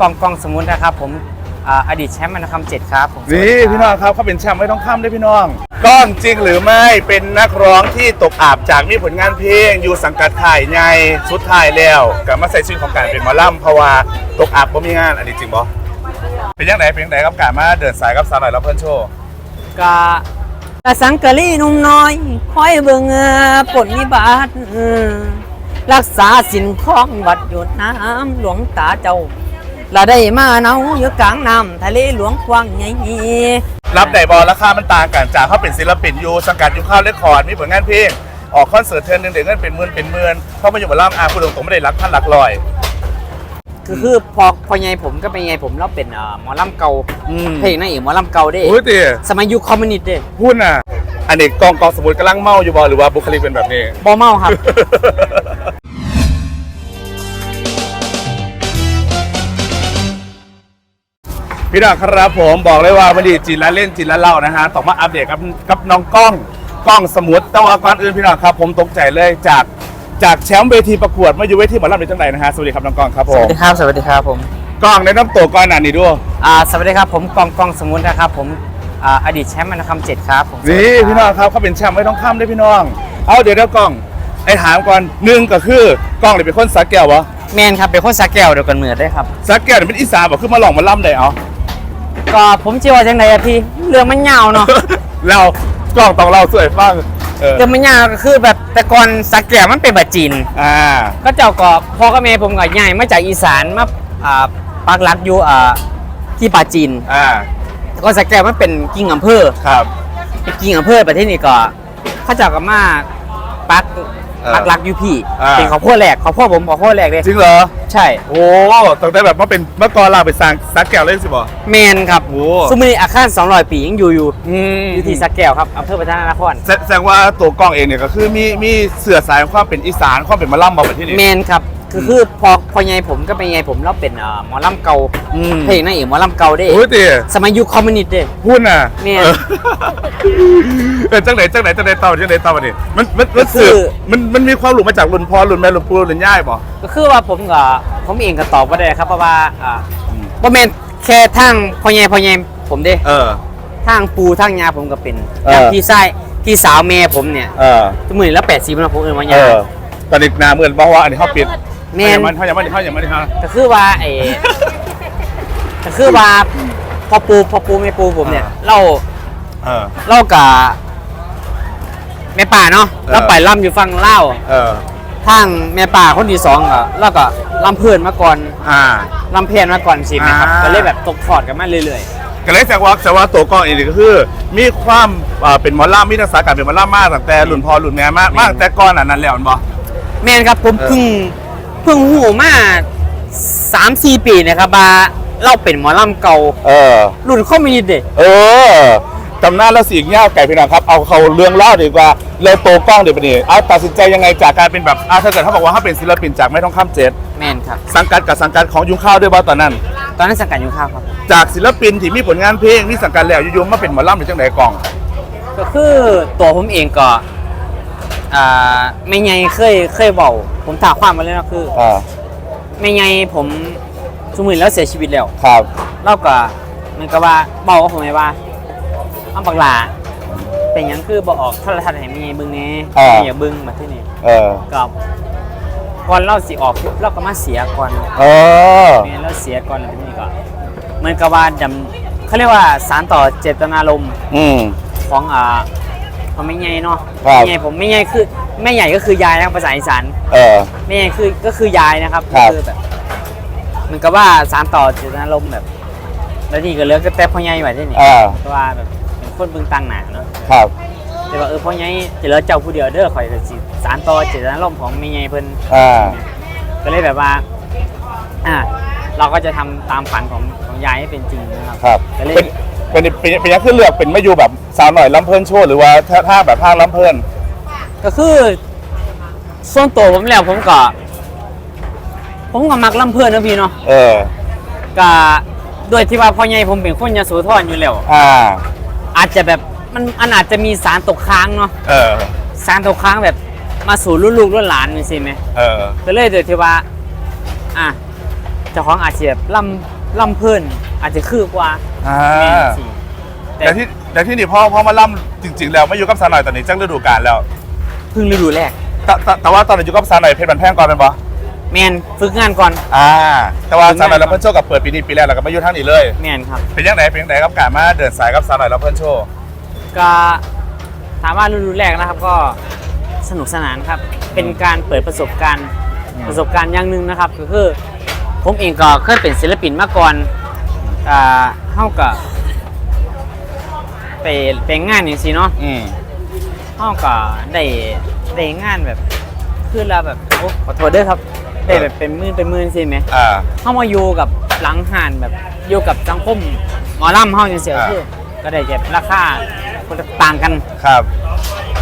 กองกองสมุนนะครับผมอ่าอดีตแชมป์มันคำเจ็ดครับผมนี่พี่น้องครับเขาเป็นแชมป์ไม่ต้องข้ามด้วยพี่น้องก้องจริงหรือไม่เป็นนักร้องที่ตกอับจากมีผลงานเพลง อยู่สังกัดข่ายไงสุดท้ายแล้วกลับมาใส่ชื่อของการเป็นหมอลำเพราะว่าตกอับบ่มีงานอันนี้จริงบ่เป็นยังไงเป็นยังไงครับการมาเดินสายกับสาวหน่อยแล้วเพื่อนโชว์กะกะสังกะลีหนุ่มน้อยคอยเบิ่งเอ่อผลนิบาตเออรักษาสินของวัดหยดน้ำหลวงตาเจ้า ละได้มาเนาอยู่กลางน้ำทะเลหลวงกว้างใหญ่รับได้บอราคามันต่างกันจากเขาเป็นศิลปินอยู่สังกัดอยู่ข้าวเลคคอร์ดมีผลงานเพลงออกคอนเสิร์ตเทอร์นหนึงเด็กเงินเป็นหมื่นเป็นหมื่นเพราะมาอยู่หมอลำอาคุณตรงๆไม่ได้รักพันหลักร้อยคือคือพอพอไงผมก็เป็นไงผมเราเป็นเอ่อหมอลำเก่าอืมเพลงนั่นเองหมอลำเก่าเด้โอ้ยตีสมัยยุคคอมมิวนิสต์เด้พูดน่ะอันนี้กองกองสมุดกำลังเมาอยู่บอหรือว่าบุคลิกเป็นแบบนี้บอเมาครับ พี่น้องครับผมบอกเลยว่าวันนี้จินละเล่นจินละเล่านะฮะต้องมาอัปเดตกับกับน้องกล้องกล้องสมุดต้องเอาก่อนอื่นพี่น้องครับ ผมตกใจเลยจากจากแชมป์เวทีประกวดมาอยู่เวทีหมอลำในจังไหนนะฮะสวัสดีครับน้องกล้องครับผสวัมสดีครับ สวัสดีครับผมกล้องในน้ำตัวก้อนหนานี่ด้วยอ่าสวัสดีครับผมกองกองสมุนนะครับผมอ่าอดีตแชมป์มันคำเจ็ดครับผมนี่พี่น้องครับเขาเป็นแชมป์ไม่ต้องข้ามด้วยพี่น้องเอาเดี๋ยวเดี๋ยวกล้องไอ้ถามก่อนหนึ่งก็คือกล้องเลยเป็นคนสักแก้ววะแมนครับเป็นคนสักแก้วเดียวกันเหมือนได้ครับสักแก้วเนี่ยเป็นอีสานบอกขึ้นมาลองมาล่ำได้เอา ก็ผมเชื่อว่าจังไดอะพี่เรื่องมันยาวเนาะ เรากล้องต้องเราสวยฟังเออเรื่องมันยาวก็คือแบบแต่ก่อนสักแก้วมันเป็นแบบจีนอ่าก็เจ้าก็พ่อกับแม่ผมก็ย้ายมาจากอีสานมาอ่าปักหลักอยู่อ่าที่ป่าจีนอ่าแต่ก็สักแก้วมันเป็นกิ่งอำเภอครับเป็นกิ่งอำเภอประเทศนี้ก็เข้าเจ้าก็มาปักเออปักหลักอยู่พี่อ่า เป็นข้าวโพดแรกข้าวโพดผมข้าวโพดแรกเลยจริงเหรอ ใช่โอ้ตั้งแต่แบบว่าเป็นเมื่อก่อนเราไปสร้างสักแก้วเล่นสิบ่ แมนครับโอ้ซุมอนี้อาคาร200 ปียังอยู่อยู่อืมอยู่ที่สักแก้วครับอำเภอพัฒนานครแสแสดงว่าตัวกล้องเองเนี่ยก็คือมีมีเสือสายความเป็นอีสานความเป็นมะล่ำมาแบบที่นี่ แมนครับ คือคือพอพอไงผมก็เป็นไงผมเราเป็นเอ่อหมอลำเก่าอืม เพลงนั่นเองหมอลำเก่าเด้โอ้ยตีสมัยยุคคอมมิวนิสต์เด้ พูดน่ะเนี่ยเออเออจังไหนจังไหนจังไหนเต่าจังไหนเต่าอันนี้มันมันมันก็คือสืบมันมันมีความหลุดมาจากรุ่นพ่อรุ่นแม่รุ่นปู่รุ่นย่ายบ่ ก็คือว่าผมก็ผมเองก็ตอบว่าได้ครับเพราะว่าอ่าบ่แม่นแค่ทางพอไงพอไงผมเด้เออ ทางปูทางยาผมก็เป็นเอออย่างพี่ชายพี่สาวแม่ผมเนี่ยเออทุกมื้อนี้แล้ว80แล้วผมเอิ้นว่าเอยา อ ตอนนี้หนาเหมือนบอกว่าอันนี้เขาปิด แม่น เขายังไม่เขายังไม่ได้เขายังไม่ได้เขาก็คือว่าไอ้ ก็คือว่าพอปูพอปูแม่ปูผมเนี่ยอ่าเล่าเออเล่ากับแม่ป่าเนาะเออ เราไปล่ำอยู่ฟังเล่าวเออ ทางแม่ป่าคนที่สองก็แล้วก็ล่ำเพื่อนมาก่อนอ่า ล่ำเพลนมาก่อนสิไหมครับอ่า ก็เลยแบบตกฟอร์ดกันมาเรื่อยก็เลยแสดงว่าแสดงว่าตัวกล้องเองนี่ก็คือ มีความอ่าเป็นหมอลล่ามีทักษะการเป็นหมอลล่ามากตั้งแต่รุ่นพ่อรุ่นแม่มากมากแต่ก่อนอันนั้นแล้วมันบ่ ๆแม่นครับผมเออ เพิ่ง เพิ่งหูมาสามสี่ปีนะครับว่าเราเป็นหมอลำเก่า เออ รุ่นคอมมิวนิสต์เด็เออจำหน้าแล้วสีเงี้ยวไก่พี่น้องครับ เอาเขาเรื่องเล่าดีกว่า เราโตกล้องเดี๋ยวไปนี่เอาตัดสินใจยังไงจากการเป็นแบบอะถ้าเกิดเขาบอกว่าเขาเป็นศิลปินจากไม่ต้องข้ามเจ็ดแม่นครับ สังกัดกับสังกัดของยุงข้าวด้วยบ่ตอนนั้น ตอนนั้นสังกัดอยู่ข้าวครับ จากศิลปินที่มีผลงานเพลงมีสังกัดแล้วอยู่ๆมาเป็นหมอลล่ำเป็นจังไหนกล้อง ก็คือตัวผมเองก็ อ่าไม่ไงเคยเคยเบาผมถามความมาเลยนะคืออ่าไม่ไงผมสมุนแล้วเสียชีวิตแล้วครับเราก็มันก็ว่าเบาก็ผมไงว่าอ้ำปักหลาเป็นหยังคือบอกออกโทรทัศน์ให้มีไงเบึงแหน่มีอย่าเบึงมาที่นี่เออกับก่อนเราสิออกปุ๊บเราก็มาเสียก่อน เออแม่เราเสียก่อนแล้วทีนี้ก็เหมือนกับว่าดำเขาเรียกว่าสารต่อเจตนารมณ์อืม ของอ่า ของแม่ใหญ่เนาะครับแม่ใหญ่ผมแม่ใหญ่คือแม่ใหญ่ก็คือยายนะภาษาอีสานเออ แม่ใหญ่คือก็คือยายนะครับครัก็บ คือแบบเหมันก็ว่าสารต่อเจตนารมณ์แบบ แล้วนี่ก็เหลือก็แต่พ่อใหญ่ไว้ที่นี่อ่าเพราะว่าแบบเป็นคนเบิ่งตังหนาเนาะครับ แต่ว่าเออพ่อใหญ่จะเหลือเจ้าผู้เดียวเด้อข่อยก็สิสารต่อเจตนารมณ์ของแม่ใหญ่เพิ่น อ่า ก็เลยแบบว่า อ่า เราก็จะทำตามฝันของของยายให้เป็นจริงนะครับ ครับ ก็เลยเป็น เป็นเป็นเป็นยังขึ้นเลือกเป็นไม่อยู่แบบสาวหน่อยลำเพลินโชว์หรือว่าถ้าถ้าแบบภาคลำเพลินก็คือ ส่วนตัวผมแล้วผมก็ ผมก็มักล่ำเพื่อนนะพี่เนาะเออก็ด้วยที่ว่าพ่อใหญ่ผมเป็นคนยโสธรอยู่แล้วอ่า อาจจะแบบมันมันอาจจะมีสารตกค้างเนาะเออ สารตกค้างแบบมาสู่รุ่นลูกรุ่นหลานนี่สิไหมเออก็เลยโดยที่ว่า อะจ้าของอาจจะแบบล่ำล่ำเพิ่น อาจจะคือกว่าอ่าแม่นสิแต่แต่ที่แต่ที่นี่พ่อพ่อมาล่ำจริง ๆ แล้วไม่อยู่กับสาวหน่อยตอนนี้จังฤดูกาลแล้วเพิ่งฤดูแรก แต่แต่แต่ว่าตอนนี้อยู่กับสาวหน่อยเพชรบันแพงก่อนเป็นปะแมนฝึกงานก่อน อ่า แต่ว่าสาวหน่อยเราเพิ่นโชว์กับเปิดปีนี้ปีแรกแล้วก็มาอยู่ทางนี้เลย แมนครับ เป็นยังไงเป็นยังไงครับการมาเดินสายกับสาวหน่อยเราเพิ่นโชว์ก็ถามว่าฤดูแรกนะครับก็สนุกสนานครับ เป็นการเปิดประสบการณ์อืมประสบการณ์อย่างหนึ่งนะครับก็คือผมเองก็เคยเป็นศิลปินมาก่อน อ่าเฮากับไปไปงานอย่างสิเนาะอืมเฮาก็ได้ได้งานแบบคือละแบบโอ้ขอโทษด้วยครับได้แบบเป็นหมื่นเป็นหมื่นสิไหมอ่าเข้ามาอยู่กับหลังห่านแบบอยู่กับสังคมหมอลำเฮาอย่างเสียอ่า คือก็ได้เก็บราคาคนละต่างกัน ครับ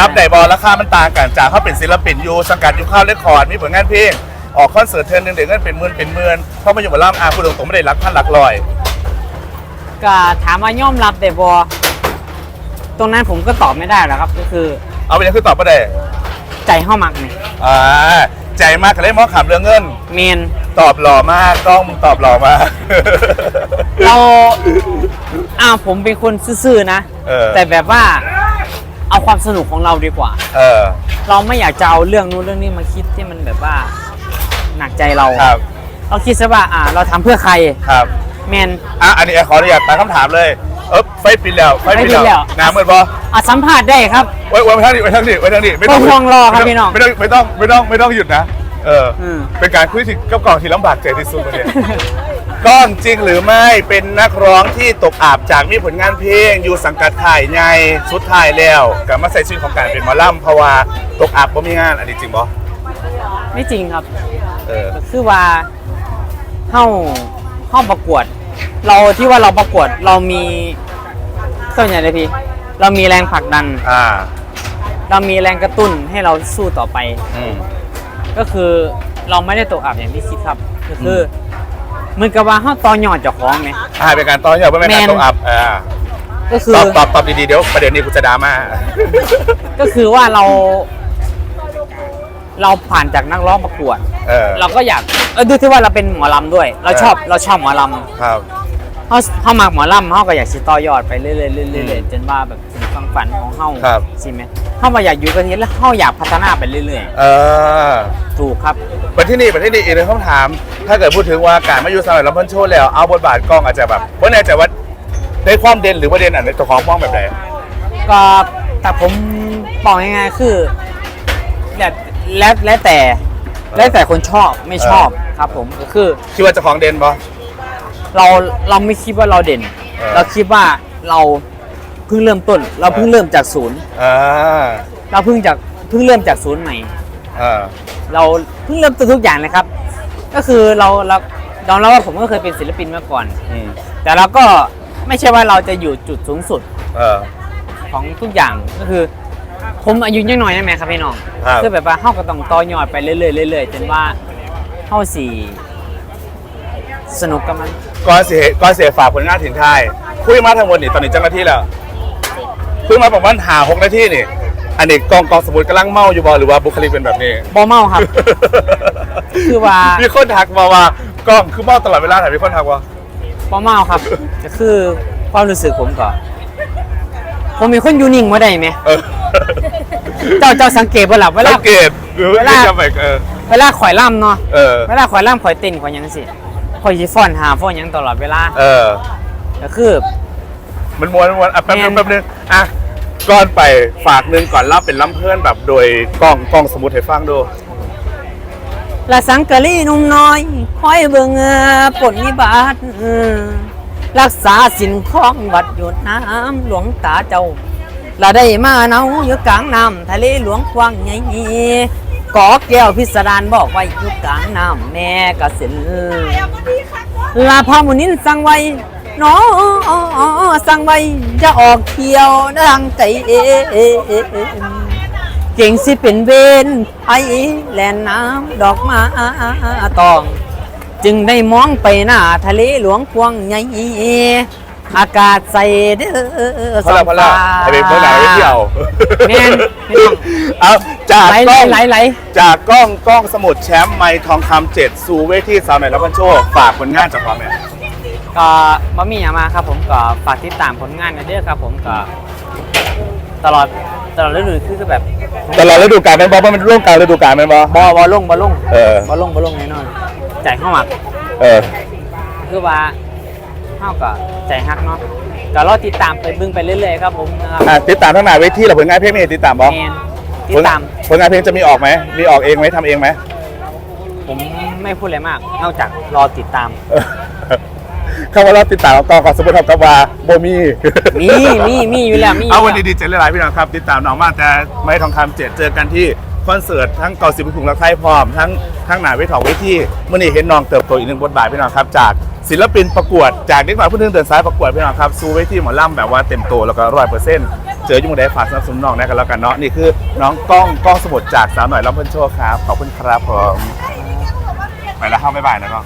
รับไหนบอลราคามันต่างกันจากเขาเป็นศิลปินอยู่สังกัดอยู่ข้าวเลคคอร์ดมีผลงานเพลงออกคอนเสิร์ตเทอร์นึงเด็กเงินเป็นหมื่นเป็นหมื่นเพราะมาอยู่กับล่ำอาพูดตรงๆไม่ได้รักพันหลักลอย ก็ถามว่ายอมรับแต่บอตรงนั้นผมก็ตอบไม่ได้หรอกครับ ก็คือเอาไปยังคือตอบไม่ได้ใจเฮามักนี่อ่าใจมากกับเล่นมอขับเรื่องเงิน เมนตอบหล่อมากกล้องมึงตอบหล่อมาก เราอ้าวผมเป็นคนซื่อๆนะ เออ แต่แบบว่าเอาความสนุกของเราดีกว่า เออเราไม่อยากจะเอาเรื่องนู้นเรื่องนี้มาคิดที่มันแบบว่าหนักใจเรา ครับ เราคิดซะว่าอ่า เราทำเพื่อใคร ครับ แมน อะอันนี้ขออนุญาตตั้งคำถามเลยเอ๊บไฟปิดแล้วไฟปิดไฟปิดแล้แล้ววน้ำมืดปะอะสัมภาษณ์ได้ครับไว้ไว้ไว้ทางนี้ไว้ทางนี้ไว้ทางนี้ไม่ต้องต้องห่วงรอครับไม่ต้พี่น้องไม่ต้องไม่ต้องไม่ต้องไม่ต้องหยุดนะเอออม เป็นการคุยที่กับกล่องที่ลำบากใจที่สุดวันนี้ ก้องจริงหรือไม่เป็นนักร้องที่ตกอับจากมีผลงานเพลงอยู่สังกัดข่ายไงสุดท้ายแล้วกลับมาใส่ชื่อของการเป็นหมอลำเพราะว่าตกอับบ่มีงานอันนี้จริงบ่ไม่จริงครับ เออ ก็คือว่าเข้า เข้าประกวด เราที่ว่าเราประกวดเรามีเข้าใจเลยพี่เรามีแรงผลักดัน อ่า เรามีแรงกระตุ้นให้เราสู้ต่อไป อืม ก็คือเราไม่ได้ตกอับอย่างที่คิดครับ ก็คืออเหมือนกับว่าเข้าตอนหยอดเจากของไหม อ่าเป็นการต้อนรับไม่เป็นการแมนตกอับอ่าก็คือ ตอบตอบตอบดีๆเดี๋ยวประเด็นนี้กูจะดราม่า ก็คือว่าเรา เราผ่านจากนักร้องประกวด เออ เราก็อยากเออดูที่ว่าเราเป็นหมอลำด้วย เราชอบเราชอบหมอลำครับเขาเขามาหมอลำเขาก็อยากสิต่อยอดไปเรื่อยๆเรื่อยๆเรื่อยๆจนว่าแบบถึงความฝันของเขาครับ ใช่ไหมเขามาอยากอยู่กันนี้แล้วเขาอยากพัฒนาไปเรื่อยเออๆ ถูกครับ ประเทศนี้ประเทศนี้อีกหนึ่งคำถาม ถ้าเกิดพูดถึงว่าการมาอยู่สมัยลำเพิ่นโชว์แล้ว เอาบทบาทกล้องอาจจะแบบว่าแน่ใจว่าได้ความเด่นหรือว่าเด่นอันในตัวของมองแบบไหน ก็แต่ผมบอกง่ายๆคือแล้วแล้วแล้วแต่ แล้วแต่คนชอบไม่ชอบครับผมก็คือ คิดว่าเจะของเด่นปะ เราเราไม่คิดว่าเราเด่น เออ เราคิดว่าเราเพิ่งเริ่มต้น เราเพิ่งเริ่มจากศูนย์อ่าเราเพิ่งจากเพิ่งเริ่มจากศูนย์ใหม่ อ่าเราเพิ่งเริ่มต้นทุกอย่างเลยครับ ก็คือเราเรายอมรับว่าผมก็เคยเป็นศิลปินมาก่อน อืมแต่เราก็ไม่ใช่ว่าเราจะอยู่จุดสูงสุด เออ ของทุกอย่างก็คือ ผมอายุยังน้อยใช่ไหมครับพี่น้องครับ คือแบบว่าเฮาก็ต้องต่อยอดไปเรื่อยๆเรื่อยๆจนว่าเฮาสี่สนุกกับมันก่อนเสียก่อนเสียฝากผลงานถึงไทายคุยมาทั้งหมดนี่ตอนนี้จังนาที่แล้วคุยมาประมาณหาหกนาทีนี่ อันนี้กองกองสมุดกำลังเมาอยู่บอหรือว่าบุคลิกเป็นแบบนี้บอเมาครับ คือว่า มีคนทักมาว่ากล้องคือเมาตลอดเวลาแต่มีคนทักว่าบอเมาครับก็คือความรู้สึกผมก็ผมมีคนอยู่นิ่งมาได้ไหม เออ เจ้าเจ้าสังเกตบ่หลับเวลา สังเกตหรือเวลาจำไปเออเวลาข่อยล่ำเนาะเออ เวลาข่อยล่ำข่อยเต้นข่อยหยังสิข่อยสิฟ้อนหาฟ้อนหยังตลอดเวลาเออ ก็คือ มันมวนมันมวนอะแป๊บนึงแมนแป๊บนึงอะก่อนไปฝากหนึงก่อนเล่าเป็นล้ำเพื่อนแบบโดยกล้องกล้องสมุดให้ฟังดู ละสังกะลีหนุ่มน้อยคอยเบิ่งเอ่อผลนิบาตรักษาสินของวัดหยดน้ำหลวงตาเจ้า ละได้มาเนาอยู่กลางน้ำทะเลหลวงกว้างใหญ่กอแก้วพิสดารบอกไว้อยู่กลางน้ำแม่กะสินลาพามุนินสั่งไว้หนอสั่งไว้จะออกเที่ยวดังใจเอเก่งสิเป็นเวนไอแลนน้ำดอกมาตอง จึงได้มองไปหน้าทะเลหลวงกวางใหญ่ อากาศใส่เด้อพอแล้วพอแล้วไอเป็นเพื่อนหนาไปเที่ยวแม่นพี่น้องเอาจากไหลกไหลล้องไหลไหลจากกล้องกล้องสมุดแชมป์ไมค์ทองคำเจ็ดสู่เวทีสาวหน่อยรับพันโชคฝากผลงานจากความเนี่ย ก็บ่มีอย่างมาครับผมก็ฝากติดตามผลงานกันเด้อครับผมก็ตลอดตลอดฤดูคือแบบตลอดฤดูกาลแมันบอว่ามันร่วมกลางฤดูกาลแมันบอบอบอลงบอลงเออบอลงบอลงแน่นอนใจเข้ามัก เออ คือว่า เข้าก็ใจฮักเนาะก็รอติดตามไปเบึงไปเรื่อยๆครับผมนะครับอะติดตามทั้งหน้าเวทีและผลงานเพลงนี่ติดตามบอแมนติดตามผลงานเพลงจะมีออกไหมมีออกเองไหมทำเองไหม ผมไม่พูดอะไรมากนอกจากรอติดตามเออคำว่าเราติดตามกองกับสมมติครับว่าโบมี มีมีมีอยู่แล้วมีอยู่เอาวันแล้ว ดีๆเจ๋งหลายๆพี่น้องครับ ติดตามน้องมากแต่ไม่ทองคำเจ็ดเจอกันที่ คอนเสิร์ตทั้งเกาสิบถุงและไทยพร้อมทั้งทั้งหนาเวทของเวทีเมื่อนี้เห็นน้องเติบโตอีกหนึ่งบทบาทพี่น้องครับ จากศิลปินประกวดจากเด็กน้อยผู้นึงเดินสายประกวดพี่น้องครับสู่เวทีหมอลำแบบว่าเต็มโตแล้วก็ร้อยเปอร์เซ็นต์เจอยุ่งได้ฝากสนับสนุนน้องนะกันแล้วกันเนาะนี่คือน้องก้องก้องสมุทจากสาวหน่อยลำเพิ่นโชว์ครับขอบคุณครับผมไปแล้วเข้าบ๊ายบายนะก้อง